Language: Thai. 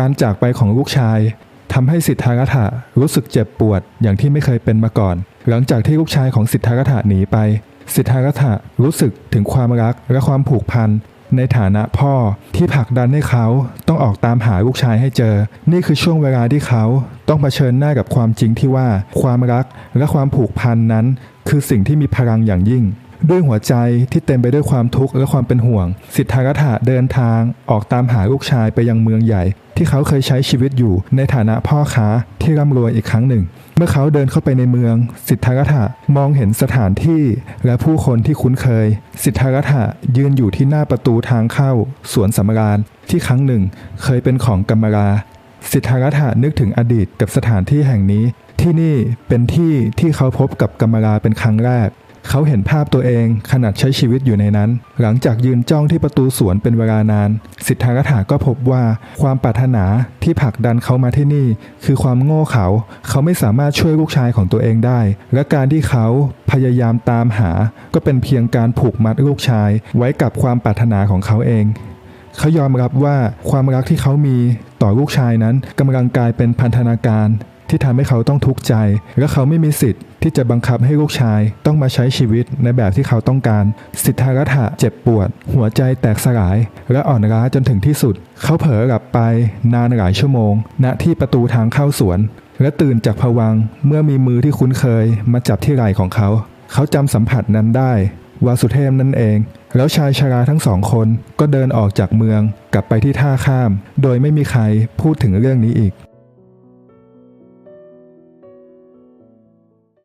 การจากไปของลูกชายทำให้สิทธารัฐะรู้สึกเจ็บปวดอย่างที่ไม่เคยเป็นมาก่อน หลังจากที่ลูกชายของสิทธารัฐะหนีไป สิทธารัฐะรู้สึกถึงความรักและความผูกพันในฐานะพ่อที่ผลักดันให้เขาต้องออกตามหาลูกชายให้เจอ นี่คือช่วงเวลาที่เขาต้องเผชิญหน้ากับความจริงที่ว่า ความรักและความผูกพันนั้น คือสิ่งที่มีพลังอย่างยิ่ง ด้วยหัวใจที่เต็มไปด้วยความทุกข์และความเป็นห่วง สิทธารัฐะเดินทางออกตามหาลูกชายไปยังเมืองใหญ่ ที่เขาเคยใช้ชีวิตอยู่ในฐานะพ่อค้าที่ร่ำรวยอีกครั้งหนึ่ง เมื่อเขาเดินเข้าไปในเมือง สิทธารัฐะมองเห็นสถานที่และผู้คนที่คุ้นเคย สิทธารัฐะยืนอยู่ที่หน้าประตูทางเข้า สวนสำราญที่ครั้งหนึ่ง เคยเป็นของกัมมาราสิทธารัฐะนึกถึงอดีตกับสถานที่แห่งนี้ ที่นี่เป็นที่ที่เขาพบกับกัมมาราเป็นครั้งแรก เขาเห็นภาพตัวเองขณะใช้ชีวิตอยู่ในนั้น หลังจากยืนจ้องที่ประตูสวนเป็นเวลานาน สิทธารัฐาก็พบว่าความปรารถนาที่ผลักดันเขามาที่นี่ คือความโง่เขา เขาไม่สามารถช่วยลูกชายของตัวเองได้ และการที่เขาพยายามตามหา ก็เป็นเพียงการผูกมัดลูกชาย ไว้กับความปรารถนาของเขาเองเขายอมรับว่าความรักที่เขามีต่อลูกชายนั้นกำลังกลายเป็นพันธนาการ ที่ทำให้เขาต้องทุกข์ใจ และเขาไม่มีสิทธิ์ที่จะบังคับให้ลูกชายต้องมาใช้ชีวิตในแบบที่เขาต้องการ สิทธารัฐะเจ็บปวด หัวใจแตกสลาย และอ่อนล้าจนถึงที่สุด เขาเผลอหลับไปนานหลายชั่วโมง ณที่ประตูทางเข้าสวน และตื่นจากผวังเมื่อมีมือที่คุ้นเคย มาจับที่ไหล่ของเขา เขาจำสัมผัสนั้นได้วาสุเทพนั่นเอง แล้วชายชราทั้งสองคนก็เดินออกจากเมืองกลับไปที่ท่าข้าม โดยไม่มีใครพูดถึงเรื่องนี้อีก